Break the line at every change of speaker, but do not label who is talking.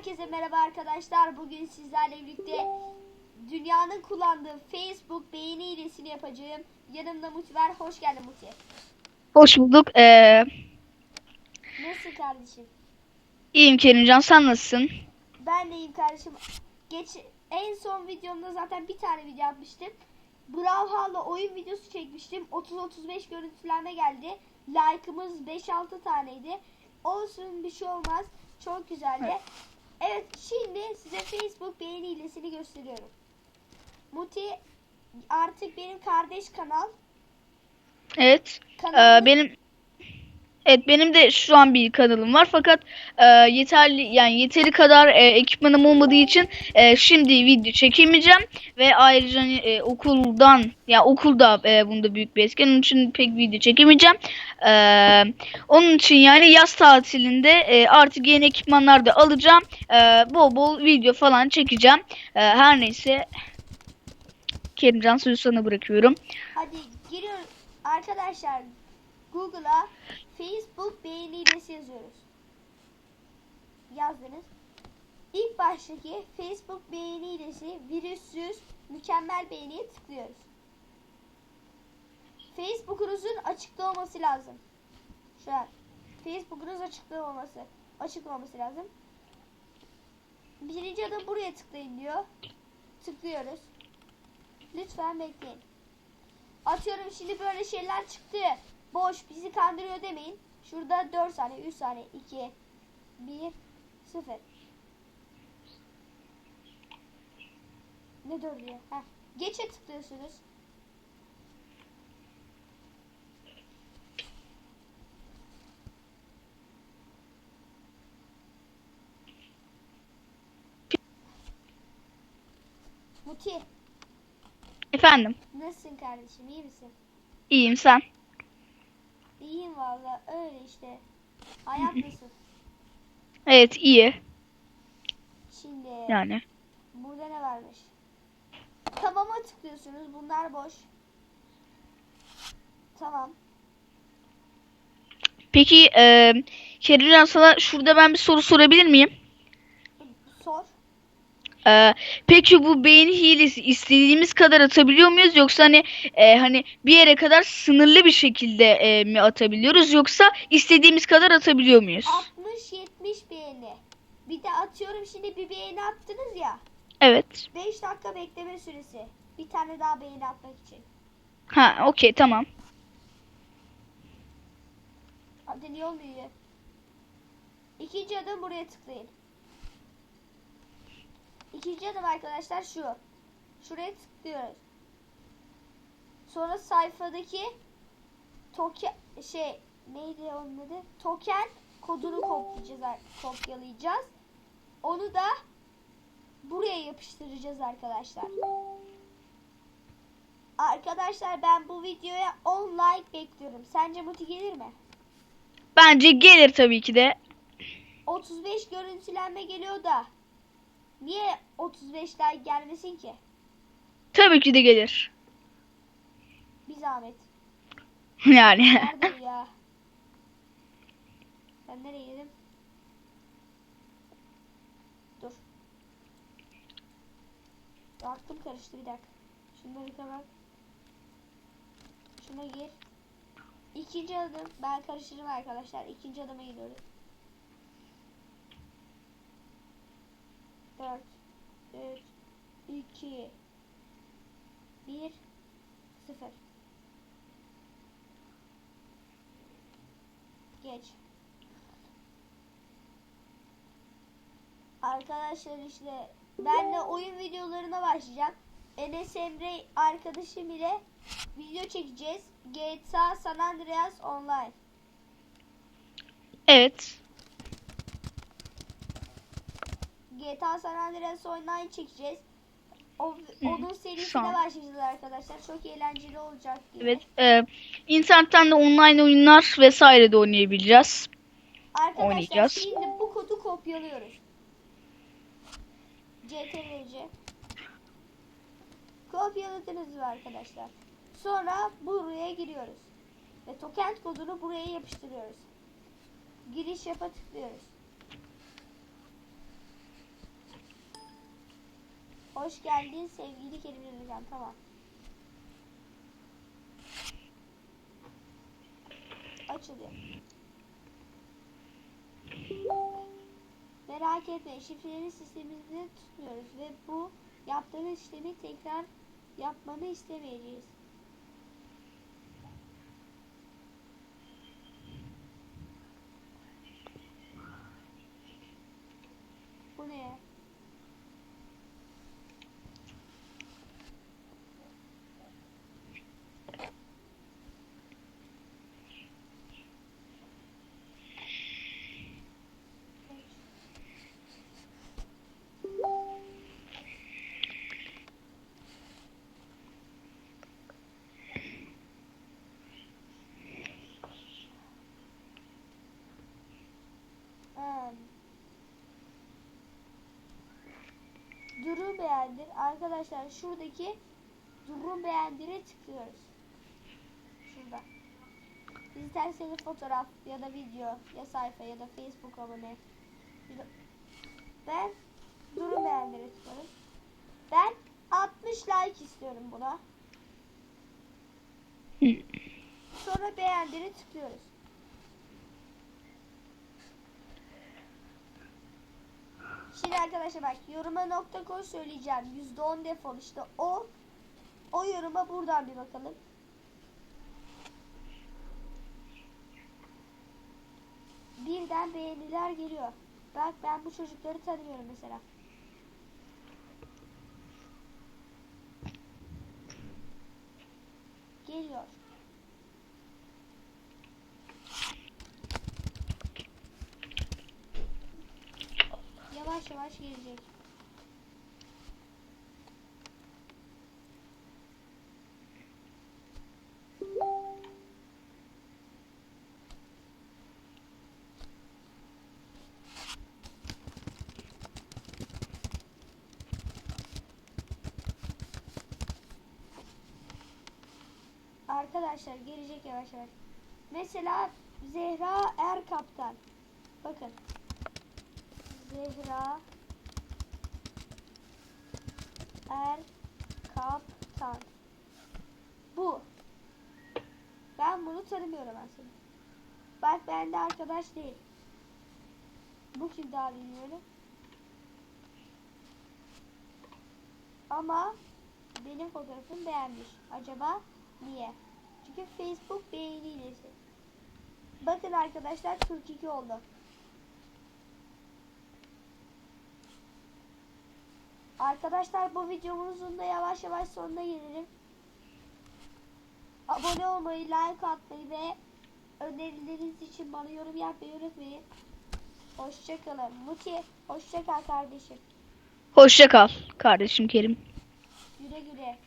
Herkese merhaba arkadaşlar. Bugün sizlerle birlikte dünyanın kullandığı Facebook beğeni hilesini yapacağım. Yanımda Muti var. Hoş geldin Muti.
Hoş bulduk. Ee,
Nasılsın kardeşim?
iyiyim Kerimcan. Sen nasılsın?
Ben de iyiyim kardeşim. Geç en son videomda zaten bir tane video atmıştım. Brawlhalla oyun videosu çekmiştim. 30-35 görüntülenme geldi. Like'ımız 5-6 taneydi. Olsun bir şey olmaz. Çok güzeldi.
Evet.
Şimdi size Facebook beğeni hilesini gösteriyorum. Muti artık benim kardeş kanal.
Evet. Ee, benim Evet benim de şu an bir kanalım var fakat e, yeterli yani yeteri kadar e, ekipmanım olmadığı için e, şimdi video çekemeyeceğim ve ayrıca e, okuldan ya okulda e, bunda büyük bir etken onun için pek video çekemeyeceğim. E, onun için yani yaz tatilinde e, artık yeni ekipmanlar da alacağım. E, bol bol video falan çekeceğim. E, her neyse Kerimcan sözü sana bırakıyorum.
Hadi giriyoruz. Arkadaşlar Google'a Facebook beğeni yazıyoruz. Yazdınız. İlk baştaki Facebook beğeni hilesi virüssüz mükemmel beğeniye tıklıyoruz. Facebook'unuzun açıkta olması lazım. Şu an Facebook'unuz açıkta olması, açık olması lazım. Birinci adım buraya tıklayın diyor. Tıklıyoruz. Lütfen bekleyin. Atıyorum şimdi böyle şeyler çıktı. Boş bizi kandırıyor demeyin. Şurada 4 saniye, 3 saniye, 2, 1, 0. Ne dördü ya? Heh. Geçe tıklıyorsunuz. Muti,
Efendim,
nasılsın kardeşim? İyi misin?
iyiyim sen.
İyiyim valla öyle işte. Hayat nasıl?
Evet iyi
Şimdi
yani.
burada ne varmış? Tamama tıklıyorsunuz. Bunlar boş. Tamam.
Peki e, sana şurada ben bir soru sorabilir miyim?
Sor.
E, peki bu beğeni hilesi istediğimiz kadar atabiliyor muyuz yoksa hani e, hani bir yere kadar sınırlı bir şekilde e, mi atabiliyoruz yoksa istediğimiz kadar atabiliyor muyuz?
60-70 beğeni. Bir de atıyorum şimdi bir beğeni attınız ya.
Evet.
5 dakika bekleme süresi. Bir tane daha beğeni atmak için.
Ha, okey tamam.
Hadi niye olmuyor? İkinci adım buraya tıklayın. İkinci adım arkadaşlar şu. Şuraya tıklıyoruz. Sonra sayfadaki token şey neydi onun adı? Token kodunu kopyalayacağız, kopyalayacağız. Onu da buraya yapıştıracağız arkadaşlar. Arkadaşlar ben bu videoya 10 like bekliyorum. Sence Muti gelir mi?
Bence gelir tabii ki de.
35 görüntülenme geliyor da niye 35 like gelmesin ki?
Tabii ki de gelir.
Bir zahmet.
Yani.
Nerede ya? Ben nereye girdim? Dur. Aklım karıştı bir dakika. Şunları kapat. Şuna gir. İkinci adım. Ben karıştırdım arkadaşlar. İkinci adıma gidiyoruz. 4 3 2 1 0 Geç. Arkadaşlar işte ben de oyun videolarına başlayacağım. Enes Emre arkadaşım ile video çekeceğiz. GTA San Andreas Online.
Evet.
GTA San Andreas Online çekeceğiz. O, onun serisine başlayacağız arkadaşlar. Çok eğlenceli olacak gibi.
Evet. e, internetten de online oyunlar vesaire de oynayabileceğiz.
Arkadaşlar
Oynayacağız.
şimdi bu kodu kopyalıyoruz. CTRL-C. Kopyaladınız mı arkadaşlar? Sonra buraya giriyoruz. Ve token kodunu buraya yapıştırıyoruz. Giriş yapa tıklıyoruz. Hoş geldin sevgili Kerim Hocam. Tamam. Açılıyor. Merak etme şifreli sistemimizde tutmuyoruz ve bu yaptığınız işlemi tekrar yapmanı istemeyeceğiz. Bu ne? Durum beğendir. Arkadaşlar şuradaki durum beğendire tıklıyoruz. Şurada. İsterseniz fotoğraf ya da video ya sayfa ya da Facebook abone. Ben durum beğendire tıklıyorum. Ben 60 like istiyorum buna. Sonra beğendire tıklıyoruz. Şimdi arkadaşlar bak yoruma nokta koy söyleyeceğim. %10 defol işte o o yoruma buradan bir bakalım. Birden beğeniler geliyor. Bak ben bu çocukları tanıyorum mesela. Geliyor. Yavaş gelecek. Arkadaşlar gelecek yavaş yavaş. Mesela Zehra Er Kaptan. Bakın. Zehra Er Kaptan. Bu. Ben bunu tanımıyorum aslında. Bak bende arkadaş değil. Bu kim daha bilmiyorum. Ama benim fotoğrafımı beğenmiş. Acaba niye? Çünkü Facebook beğeniyle. Bakın arkadaşlar 42 oldu. Arkadaşlar bu videomuzun da yavaş yavaş sonuna gelelim. Abone olmayı, like atmayı ve önerileriniz için bana yorum yapmayı unutmayın. Hoşçakalın. Muti, hoşçakal kardeşim.
Hoşça kal kardeşim Kerim.
Güle güle.